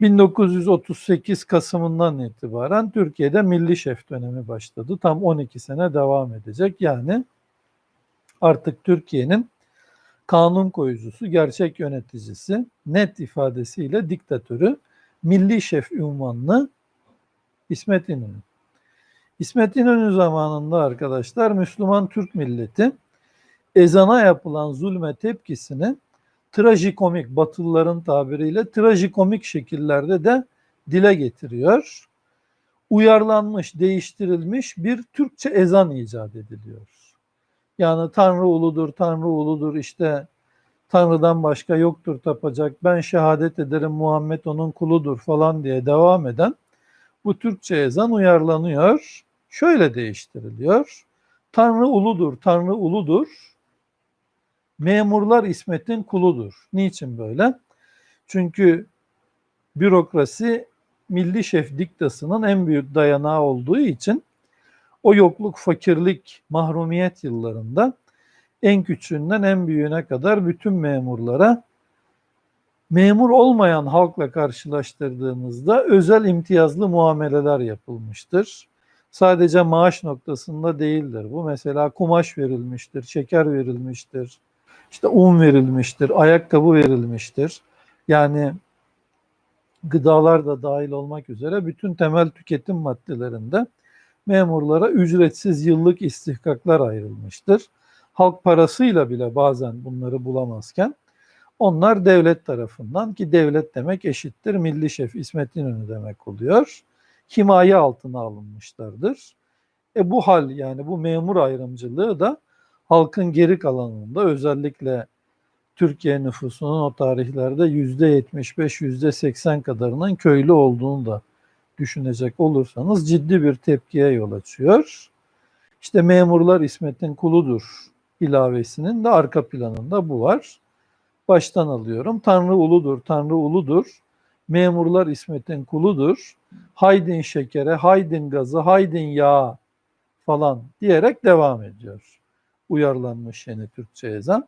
1938 Kasım'ından itibaren Türkiye'de milli şef dönemi başladı. Tam 12 sene devam edecek. Yani artık Türkiye'nin kanun koyucusu, gerçek yöneticisi, net ifadesiyle diktatörü, milli şef ünvanını İsmet İnönü. İsmet İnönü zamanında arkadaşlar Müslüman Türk milleti ezana yapılan zulme tepkisini trajikomik, Batılıların tabiriyle trajikomik şekillerde de dile getiriyor. Uyarlanmış, değiştirilmiş bir Türkçe ezan icat ediliyor. Yani Tanrı uludur, Tanrı uludur işte Tanrı'dan başka yoktur tapacak, ben şehadet ederim Muhammed onun kuludur falan diye devam eden bu Türkçe ezan uyarlanıyor. Şöyle değiştiriliyor. Tanrı uludur, Tanrı uludur. Memurlar İsmet'in kuludur. Niçin böyle? Çünkü bürokrasi milli şef diktasının en büyük dayanağı olduğu için o yokluk, fakirlik, mahrumiyet yıllarında en küçüğünden en büyüğüne kadar bütün memurlara memur olmayan halkla karşılaştırdığınızda özel imtiyazlı muameleler yapılmıştır. Sadece maaş noktasında değildir. Bu mesela kumaş verilmiştir, şeker verilmiştir, işte un verilmiştir, ayakkabı verilmiştir. Yani gıdalar da dahil olmak üzere bütün temel tüketim maddelerinde memurlara ücretsiz yıllık istihkaklar ayrılmıştır. Halk parasıyla bile bazen bunları bulamazken onlar devlet tarafından ki devlet demek eşittir milli şef İsmet İnönü demek oluyor. Himaye altına alınmışlardır. E bu hal yani bu memur ayrımcılığı da halkın geri kalanında özellikle Türkiye nüfusunun o tarihlerde yüzde 75, yüzde 80 kadarının köylü olduğunu da düşünecek olursanız ciddi bir tepkiye yol açıyor. İşte memurlar İsmet'in kuludur ilavesinin de arka planında bu var. Baştan alıyorum. Tanrı uludur, Tanrı uludur. Memurlar İsmet'in kuludur. Haydin şekere, haydin gazı, haydin yağı falan diyerek devam ediyor. Uyarlanmış yeni Türkçe ezan.